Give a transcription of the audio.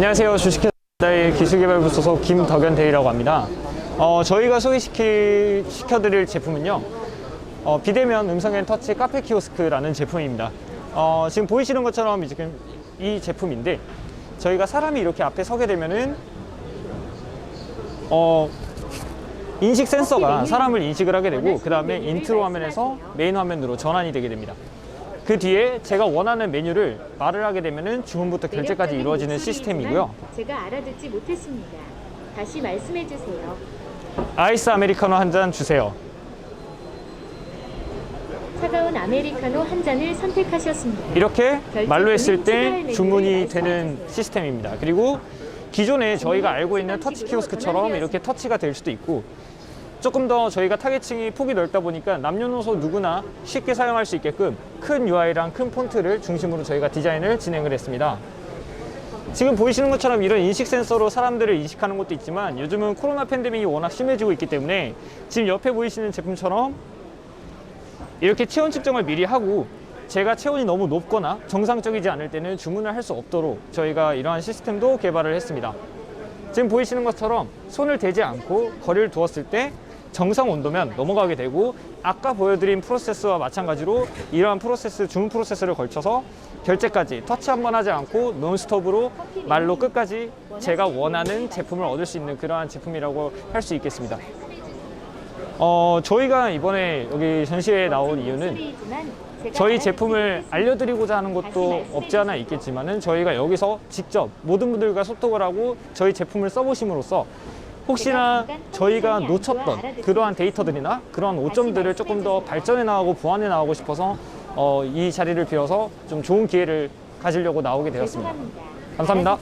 안녕하세요. 주식회사의 기술개발부 소속 김덕현 대리라고 합니다. 어, 저희가 소개시키, 시켜드릴 제품은요. 어, 비대면 음성앤 터치 카페 키오스크라는 제품입니다. 어, 지금 보이시는 것처럼 지금 이 제품인데 저희가 사람이 이렇게 앞에 서게 되면은 어, 인식 센서가 사람을 인식을 하게 되고 그 다음에 인트로 화면에서 메인 화면으로 전환이 되게 됩니다. 그 뒤에 제가 원하는 메뉴를 말을 하게 되면은 주문부터 결제까지 이루어지는 시스템이고요. 제가 알아듣지 못했습니다. 다시 말씀해 주세요. 아이스 아메리카노 한 잔 주세요. 차가운 아메리카노 한 잔을 선택하셨습니다. 이렇게 말로 했을 때 주문이 되는 시스템입니다. 그리고 기존에 저희가 알고 있는 터치 키오스크처럼 이렇게 터치가 될 수도 있고 조금 더 저희가 타겟층이 폭이 넓다 보니까 남녀노소 누구나 쉽게 사용할 수 있게끔 큰 UI랑 큰 폰트를 중심으로 저희가 디자인을 진행을 했습니다. 지금 보이시는 것처럼 이런 인식 센서로 사람들을 인식하는 것도 있지만 요즘은 코로나 팬데믹이 워낙 심해지고 있기 때문에 지금 옆에 보이시는 제품처럼 이렇게 체온 측정을 미리 하고 제가 체온이 너무 높거나 정상적이지 않을 때는 주문을 할 수 없도록 저희가 이러한 시스템도 개발을 했습니다. 지금 보이시는 것처럼 손을 대지 않고 거리를 두었을 때 정상 온도면 넘어가게 되고 아까 보여드린 프로세스와 마찬가지로 이러한 프로세스 주문 프로세스를 걸쳐서 결제까지 터치 한 번 하지 않고 논스톱으로 말로 끝까지 제가 원하는 제품을 얻을 수 있는 그러한 제품이라고 할 수 있겠습니다. 어, 저희가 이번에 여기 전시회에 나온 이유는 저희 제품을. 알려드리고자 하는 것도 없지 않아 있겠지만은 저희가 여기서 직접 모든 분들과 소통을 하고 저희 제품을 써보심으로써 혹시나 저희가 놓쳤던 그러한 데이터들이나 그러한 오점들을 조금 더 발전해 나가고 보완해 나가고 싶어서 어, 이 자리를 비워서 좀 좋은 기회를 가지려고 나오게 되었습니다. 감사합니다.